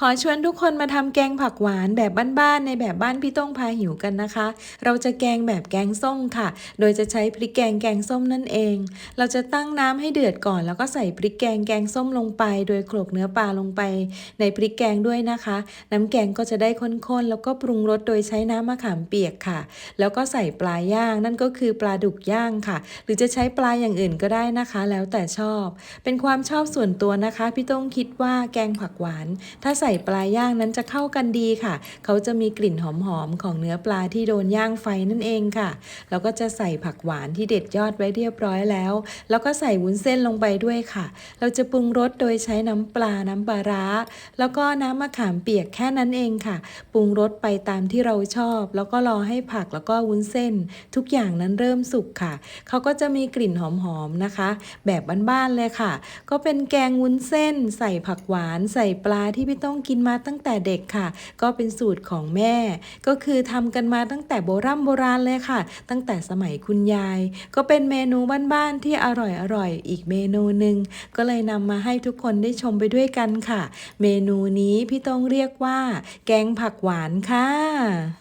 ขอชวนทุกคนมาทำแกงผักหวานแบบบ้านๆในแบบบ้านพี่ต้องพาหิวกันนะคะ เราจะแกงแบบแกงส้มค่ะ โดยจะใช้พริกแกงแกงส้มนั่นเอง เราจะตั้งน้ำให้เดือดก่อน แล้วก็ใส่พริกแกงแกงส้มลงไป โดยโขลกเนื้อปลาลงไป ในพริกแกงด้วยนะคะ น้ำแกงก็จะได้ข้นๆแล้วก็ปรุงรสโดยใช้น้ำมะขามเปียกค่ะ แล้วก็ใส่ปลาย่างนั่นก็คือปลาดุกย่างค่ะ หรือจะใช้ปลาอย่างอื่นก็ได้นะคะ แล้วแต่ชอบ เป็นความชอบส่วนตัวนะคะ พี่ต้องคิดว่าแกงผักหวานถ้าใส่ปลาย่างนั้นจะเข้ากันดีค่ะ เขาจะมีกลิ่นหอมๆของเนื้อปลาที่โดนย่างไฟนั่นเองค่ะ แล้วก็จะใส่ผักหวานที่เด็ดยอดไว้เรียบร้อยแล้ว แล้วก็ใส่วุ้นเส้นลงไปด้วยค่ะ เราจะปรุงรสโดยใช้น้ำปลาน้ำปลาร้า แล้วก็น้ำมะขามเปียกแค่นั้นเองค่ะ ปรุงรสไปตามที่เราชอบ แล้วก็รอให้ผักแล้วก็วุ้นเส้น ทุกอย่างนั้นเริ่มสุกค่ะ เขาก็จะมีกลิ่นหอมๆนะคะ แบบบ้านๆเลยค่ะ ก็เป็นแกงวุ้นเส้น ใส่ผักหวาน ใส่ปลาที่พี่ต้องกินมาตั้งแต่เด็กค่ะ ก็เป็นสูตรของแม่ ก็คือทำกันมาตั้งแต่โบราณโบราณเลยค่ะ ตั้งแต่สมัยคุณยาย ก็เป็นเมนูบ้านๆที่อร่อยๆอีกเมนูหนึ่งก็เลยนำมาให้ทุกคนได้ชมไปด้วยกันค่ะ เมนูนี้พี่ต้องเรียกว่า แกงผักหวานค่ะ